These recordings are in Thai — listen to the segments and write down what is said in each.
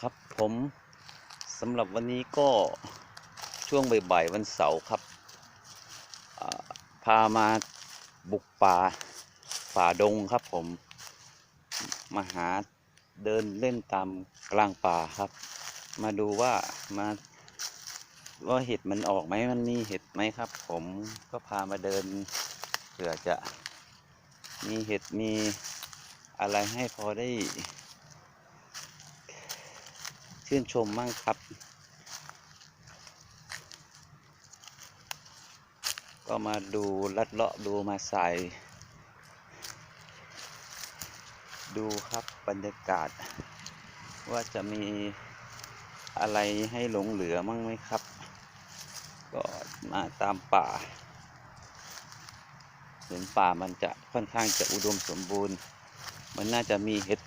ครับผมสำหรับวันนี้ก็ช่วงบ่ายๆวันเสาร์ครับ พามาบุกป่าป่าดงครับผม มาหาเดินเล่นตามกลางป่าครับ มาดูว่ามาว่าเห็ดมันออกไหมมันมีเห็ดไหมครับ ผมก็พามาเดินเผื่อจะมีเห็ดมีอะไรให้พอได้ ชื่นชมมั่งครับ ก็มาดูลัดเลาะดูมาใส่ ดูครับบรรยากาศ ว่าจะมีอะไรให้หลงเหลือมั่งไหมครับ ก็มาตามป่าเห็นป่ามันจะค่อนข้างจะอุดมสมบูรณ์ มันน่าจะมีเห็ด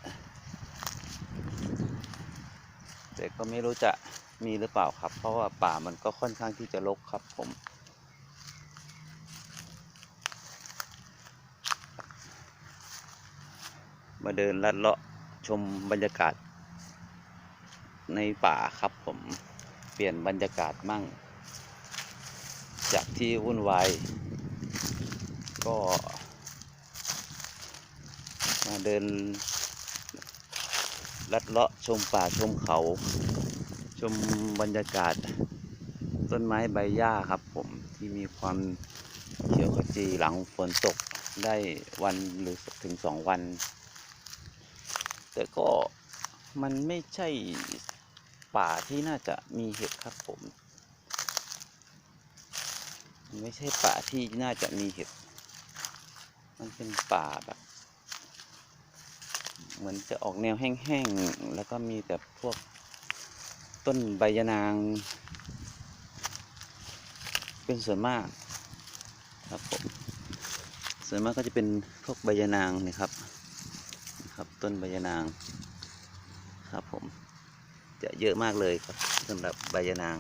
แต่ก็ไม่รู้จะมีหรือเปล่าครับ เพราะว่าป่ามันก็ค่อนข้างที่จะรกครับผม มาเดินลัดเลาะชมบรรยากาศ ในป่าครับผมเปลี่ยนบรรยากาศมั่ง จากที่วุ่นวายก็มาเดิน ลัดเลาะชมป่าชมเขา ชมบรรยากาศ ต้นไม้ใบหญ้าครับผมที่มีความเขียวขจีหลังฝนตกได้วันหรือถึงสองวัน แต่ก็มันไม่ใช่ป่าที่น่าจะมีเห็ดครับผม ไม่ใช่ป่าที่น่าจะมีเห็ด มันเป็นป่าแบบ เหมือนจะออกแนวแห้งๆ แล้วก็มีแต่พวกต้นใบยะนาง เป็นส่วนมากครับผมส่วนมากก็จะเป็นพวกใบยะนางนี่ครับครับต้นใบยะนางครับผมจะเยอะมากเลยครับสำหรับใบยะนาง